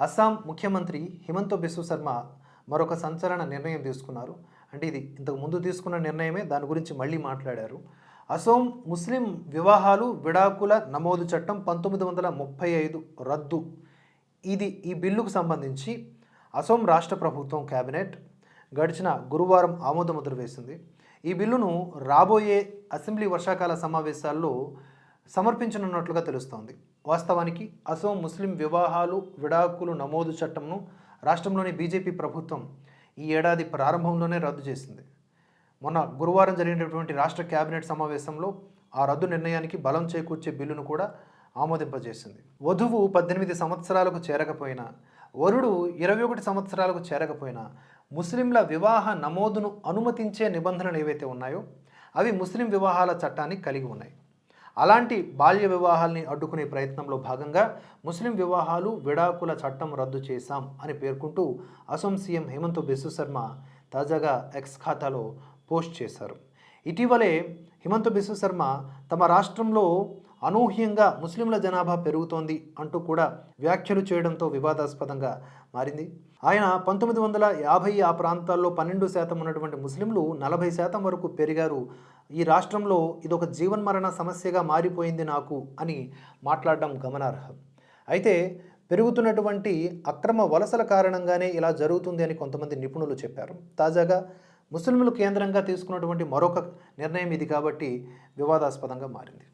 అస్సాం ముఖ్యమంత్రి హిమంత బిశ్వ శర్మ మరొక సంచలన నిర్ణయం తీసుకున్నారు. అంటే ఇది ఇంతకు ముందు తీసుకున్న నిర్ణయమే దాని గురించి మళ్ళీ మాట్లాడారు. అసోం ముస్లిం వివాహాలు విడాకుల నమోదు చట్టం పంతొమ్మిది వందల ముప్పై ఐదు రద్దు. ఇది ఈ బిల్లుకు సంబంధించి అసోం రాష్ట్ర ప్రభుత్వం కేబినెట్ గడిచిన గురువారం ఆమోదముద్ర వేసింది. ఈ బిల్లును రాబోయే అసెంబ్లీ వర్షాకాల సమావేశాల్లో సమర్పించనున్నట్లుగా తెలుస్తోంది. వాస్తవానికి అసోం ముస్లిం వివాహాలు విడాకులు నమోదు చట్టంను రాష్ట్రంలోని బీజేపీ ప్రభుత్వం ఈ ఏడాది ప్రారంభంలోనే రద్దు చేసింది. మొన్న గురువారం జరిగినటువంటి రాష్ట్ర కేబినెట్ సమావేశంలో ఆ రద్దు నిర్ణయానికి బలం చేకూర్చే బిల్లును కూడా ఆమోదింపజేసింది. వధువు పద్దెనిమిది సంవత్సరాలకు చేరకపోయినా వరుడు ఇరవై ఒకటి సంవత్సరాలకు చేరకపోయినా ముస్లింల వివాహ నమోదును అనుమతించే నిబంధనలు ఏవైతే ఉన్నాయో అవి ముస్లిం వివాహాల చట్టాన్ని కలిగి ఉన్నాయి. అలాంటి బాల్య వివాహాల్ని అడ్డుకునే ప్రయత్నంలో భాగంగా ముస్లిం వివాహాలు విడాకుల చట్టం రద్దు చేశాం అని పేర్కొంటూ అసోం సీఎం హేమంత్ బిశ్వ శర్మ తాజాగా ఎక్స్ ఖాతాలో పోస్ట్ చేశారు. ఇటీవలే హిమంత బిశ్వ శర్మ తమ రాష్ట్రంలో అనూహ్యంగా ముస్లింల జనాభా పెరుగుతోంది అంటూ కూడా వ్యాఖ్యలు చేయడంతో వివాదాస్పదంగా మారింది. ఆయన పంతొమ్మిది వందల యాభై ఆ ప్రాంతాల్లో పన్నెండు శాతం ఉన్నటువంటి ముస్లింలు నలభై శాతం వరకు పెరిగారు. ఈ రాష్ట్రంలో ఇదొక జీవన్మరణ సమస్యగా మారిపోయింది నాకు అని మాట్లాడడం గమనార్హం. అయితే పెరుగుతున్నటువంటి అక్రమ వలసల కారణంగానే ఇలా జరుగుతుంది అని కొంతమంది నిపుణులు చెప్పారు. తాజాగా ముస్లింలు కేంద్రంగా తీసుకున్నటువంటి మరొక నిర్ణయం ఇది కాబట్టి వివాదాస్పదంగా మారింది.